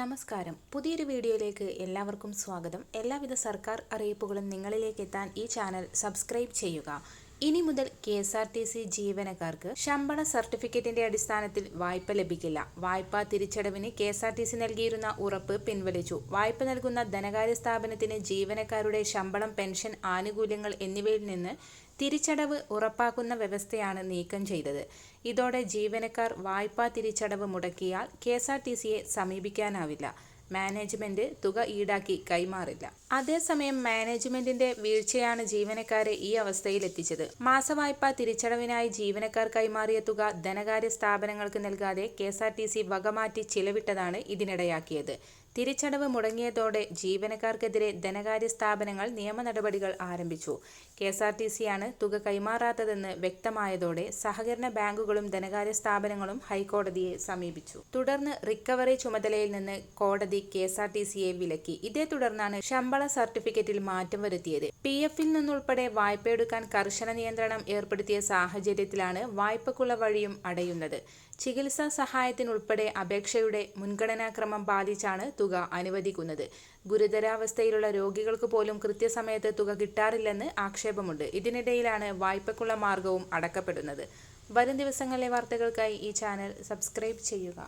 നമസ്കാരം. പുതിയൊരു വീഡിയോയിലേക്ക് എല്ലാവർക്കും സ്വാഗതം. എല്ലാവിധ സർക്കാർ അറിയിപ്പുകളും നിങ്ങളിലേക്ക് എത്താൻ ഈ ചാനൽ സബ്സ്ക്രൈബ് ചെയ്യുക. ഇനി മുതൽ K S R T C ജീവനക്കാർക്ക് ശമ്പള സർട്ടിഫിക്കറ്റിന്റെ അടിസ്ഥാനത്തിൽ വായ്പ ലഭിക്കില്ല. വായ്പാ തിരിച്ചടവിന് K S R T C നൽകിയിരുന്ന ഉറപ്പ് പിൻവലിച്ചു. വായ്പ നൽകുന്ന ധനകാര്യ സ്ഥാപനത്തിന് ജീവനക്കാരുടെ ശമ്പളം പെൻഷൻ ആനുകൂല്യങ്ങൾ എന്നിവയിൽ നിന്ന് തിരിച്ചടവ് ഉറപ്പാക്കുന്ന വ്യവസ്ഥയാണ് നീക്കം ചെയ്തത്. ഇതോടെ ജീവനക്കാർ വായ്പാ തിരിച്ചടവ് മുടക്കിയാൽ കെ എസ് ആർ ടി സിയെ സമീപിക്കാനാവില്ല. മാനേജ്മെന്റ് തുക ഈടാക്കി കൈമാറില്ല. അതേസമയം മാനേജ്മെന്റിന്റെ വീഴ്ചയാണ് ജീവനക്കാരെ ഈ അവസ്ഥയിൽ എത്തിച്ചത് മാസവായ്പ തിരിച്ചടവിനായി ജീവനക്കാർ കൈമാറിയ തുക ധനകാര്യ സ്ഥാപനങ്ങൾക്ക് നൽകാതെ K S R T C വകമാറ്റി ചിലവിട്ടതാണ് ഇതിനിടയാക്കിയത്. തിരിച്ചടവ് മുടങ്ങിയതോടെ ജീവനക്കാർക്കെതിരെ ധനകാര്യ സ്ഥാപനങ്ങൾ നിയമ നടപടികൾ ആരംഭിച്ചു. കെ എസ് ആർ ടി സിയാണ് തുക കൈമാറാത്തതെന്ന് വ്യക്തമായതോടെ സഹകരണ ബാങ്കുകളും ധനകാര്യ സ്ഥാപനങ്ങളും ഹൈക്കോടതിയെ സമീപിച്ചു. തുടർന്ന് റിക്കവറി ചുമതലയിൽ നിന്ന് കോടതി കെ എസ് ആർ ടി സിയെ വിലക്കി. ഇതേ തുടർന്നാണ് ശമ്പള സർട്ടിഫിക്കറ്റിൽ മാറ്റം വരുത്തിയത്. പി എഫിൽ നിന്നുൾപ്പെടെ വായ്പയെടുക്കാൻ കർശന നിയന്ത്രണം ഏർപ്പെടുത്തിയ സാഹചര്യത്തിലാണ് വായ്പക്കുള്ള വഴിയും അടയുന്നത്. ചികിത്സാ സഹായത്തിനുൾപ്പെടെ അപേക്ഷയുടെ മുൻഗണനാക്രമം പാലിച്ചാണ് തുക അനുവദിക്കുന്നത്. ഗുരുതരാവസ്ഥയിലുള്ള രോഗികൾക്ക് പോലും കൃത്യസമയത്ത് തുക കിട്ടാറില്ലെന്ന് ആക്ഷേപമുണ്ട്. ഇതിനിടയിലാണ് വായ്പക്കുള്ള മാർഗവും അടക്കപ്പെടുന്നത്. വരും ദിവസങ്ങളിലെ വാർത്തകൾക്കായി ഈ ചാനൽ സബ്സ്ക്രൈബ് ചെയ്യുക.